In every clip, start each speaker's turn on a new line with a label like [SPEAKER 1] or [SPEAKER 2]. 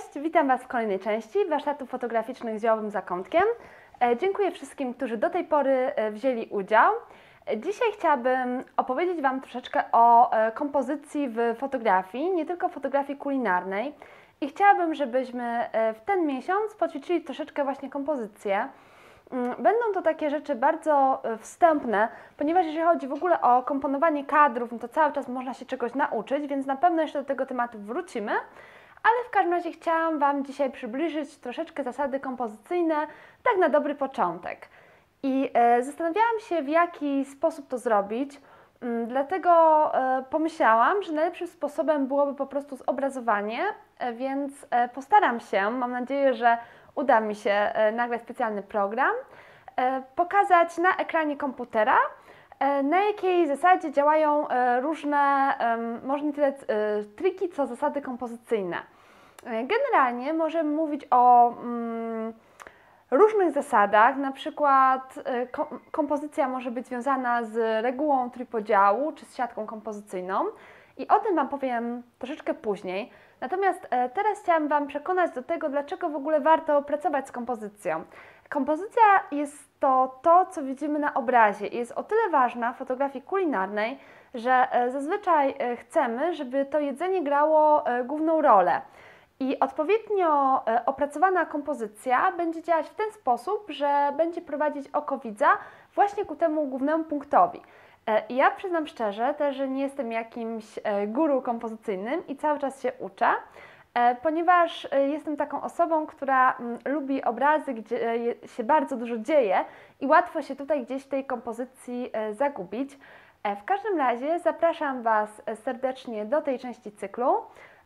[SPEAKER 1] Cześć, witam Was w kolejnej części warsztatów fotograficznych z ziołowym zakątkiem. E, Dziękuję wszystkim, którzy do tej pory e, wzięli udział. E, Dzisiaj chciałabym opowiedzieć Wam troszeczkę o kompozycji w fotografii, nie tylko fotografii kulinarnej. I chciałabym, żebyśmy w ten miesiąc poćwiczyli troszeczkę właśnie kompozycję. Mm, Będą to takie rzeczy bardzo wstępne, ponieważ jeżeli chodzi w ogóle o komponowanie kadrów, no to cały czas można się czegoś nauczyć, więc na pewno jeszcze do tego tematu wrócimy. Ale w każdym razie chciałam Wam dzisiaj przybliżyć troszeczkę zasady kompozycyjne, tak na dobry początek. I e, zastanawiałam się, w jaki sposób to zrobić, mm, dlatego e, pomyślałam, że najlepszym sposobem byłoby po prostu zobrazowanie, e, więc e, postaram się, mam nadzieję, że uda mi się e, nagrać specjalny program, e, pokazać na ekranie komputera, na jakiej zasadzie działają e, różne, może nie tyle e, triki, co zasady kompozycyjne. E, Generalnie możemy mówić o mm, różnych zasadach, na przykład e, kom- kompozycja może być związana z regułą trójpodziału czy z siatką kompozycyjną i o tym Wam powiem troszeczkę później. Natomiast e, teraz chciałam Wam przekonać do tego, dlaczego w ogóle warto pracować z kompozycją. Kompozycja jest to to, co widzimy na obrazie jest o tyle ważna w fotografii kulinarnej, że e, zazwyczaj e, chcemy, żeby to jedzenie grało e, główną rolę. I odpowiednio opracowana kompozycja będzie działać w ten sposób, że będzie prowadzić oko widza właśnie ku temu głównemu punktowi. I ja przyznam szczerze też, że nie jestem jakimś guru kompozycyjnym i cały czas się uczę, ponieważ e, jestem taką osobą, która mm, lubi obrazy, gdzie e, się bardzo dużo dzieje i łatwo się tutaj gdzieś w tej kompozycji e, zagubić. E, W każdym razie zapraszam Was e, serdecznie do tej części cyklu.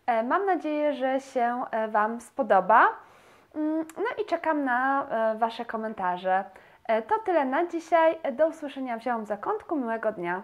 [SPEAKER 1] E, Mam nadzieję, że się e, Wam spodoba. Mm, No i czekam na e, Wasze komentarze. E, To tyle na dzisiaj. Do usłyszenia w Ziołym Zakątku. Miłego dnia.